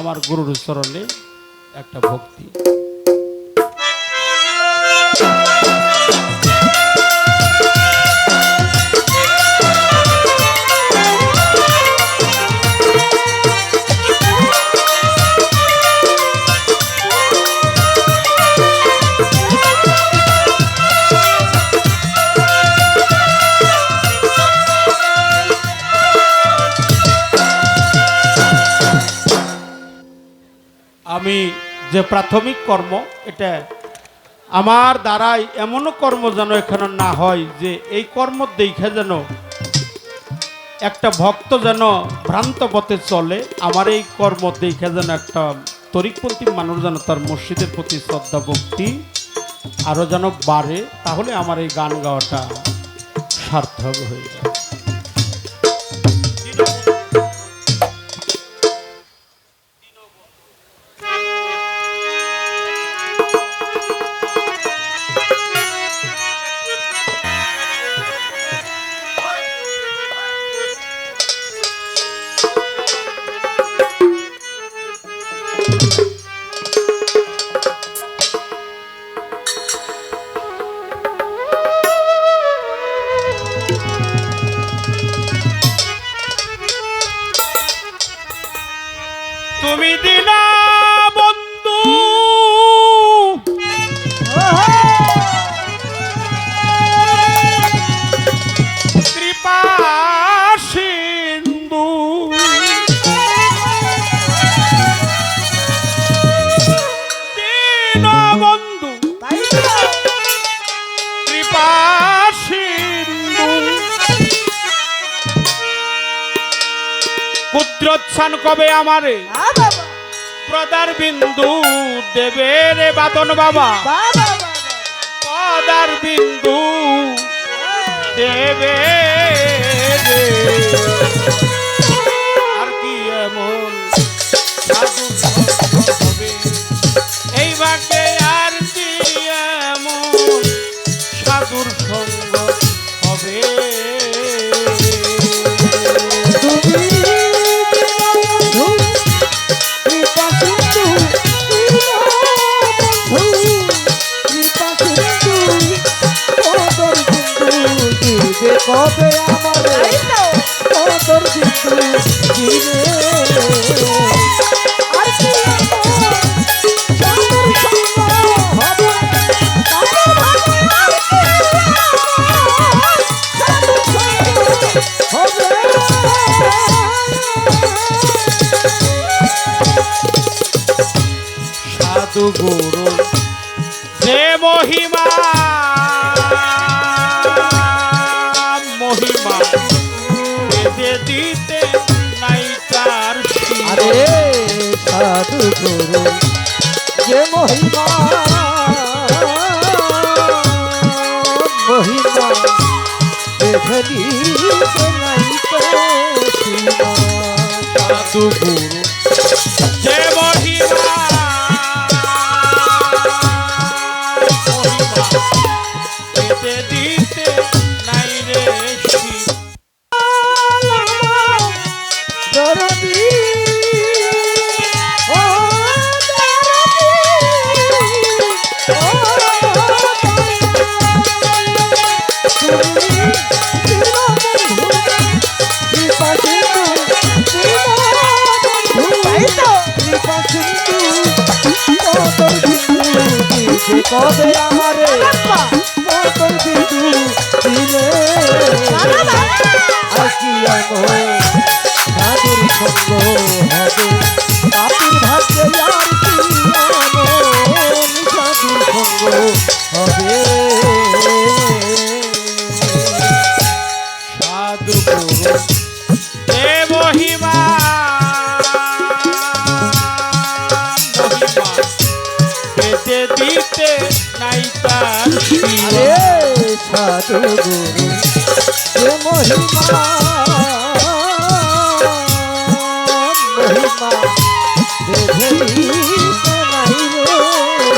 আমার গুরুর চরণে একটা ভক্তি। যে প্রাথমিক কর্ম, এটা আমার দ্বারাই এমনও কর্ম যেন এখানে না হয় যে এই কর্ম দেখে যেন একটা ভক্ত যেন ভ্রান্ত পথে চলে, আমার এই কর্ম দেখে যেন একটা তরিকপন্থী মানুষ যেন তার মসজিদের প্রতি শ্রদ্ধা, ভক্তি আরও যেন বাড়ে, তাহলে আমার এই গান গাওয়াটা সার্থক হয়ে যাবে। কুদ্রোৎসান কবে আমারে? প্রদার বিন্দু দেবে রে বাদন বাবা। পদার বিন্দু দেবে আর কি এমন? এই ভাগ্যে কবে আমারে কদর কিন্তু যে মহিমা মহিমা দেখলি নাই কবে আমারে মতর বিন্দু দিলে আর কি সাধুর সঙ্গ হবে সাধু গুরু মহিমা মহিমা দেখলি নাই রে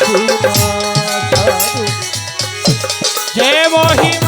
সীমা সাধু যে মহিমা।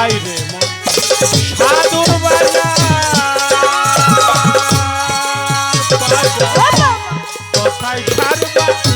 হাই রে সাধুর বাজার কথায় সারবা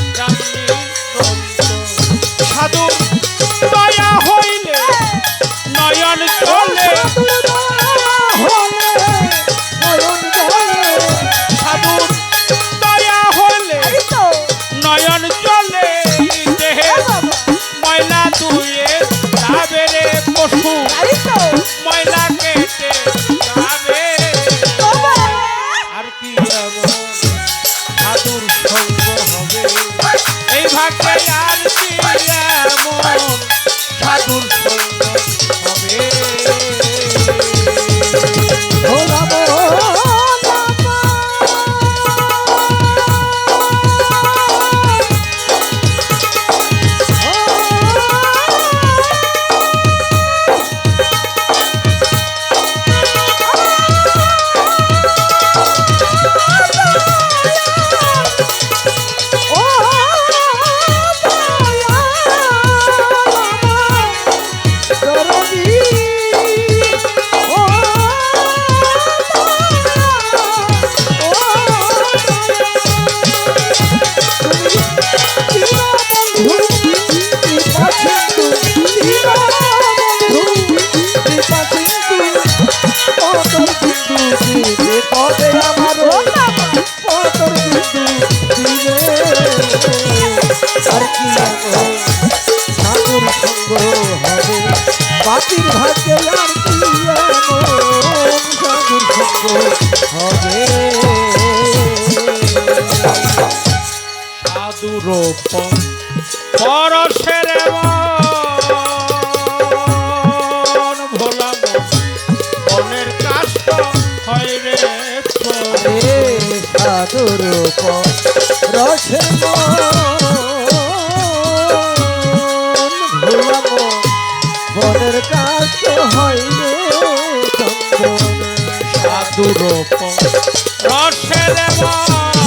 হাতির ভাগ্যে আর কি হবে সাধুর পরশের ভোলাম মনের কাষ্ট হয় রে সাধুর রসের রূপ রসে দেবা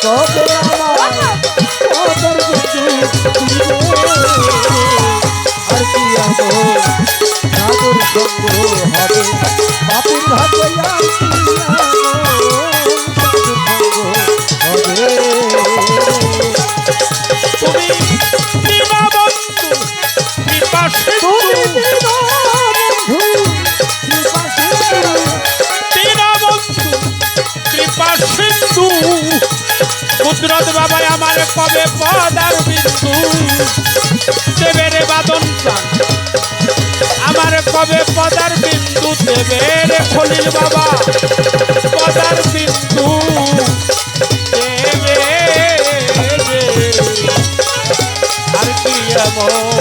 走 চাঁদ বাবা আমার কবে পদার বিন্দু। দেবে রে বাদন চাঁদ আমার কবে পদার বিন্দু। দেবে রে খলিল বাবা পদার বিন্দু। দেবে। আর কি এমন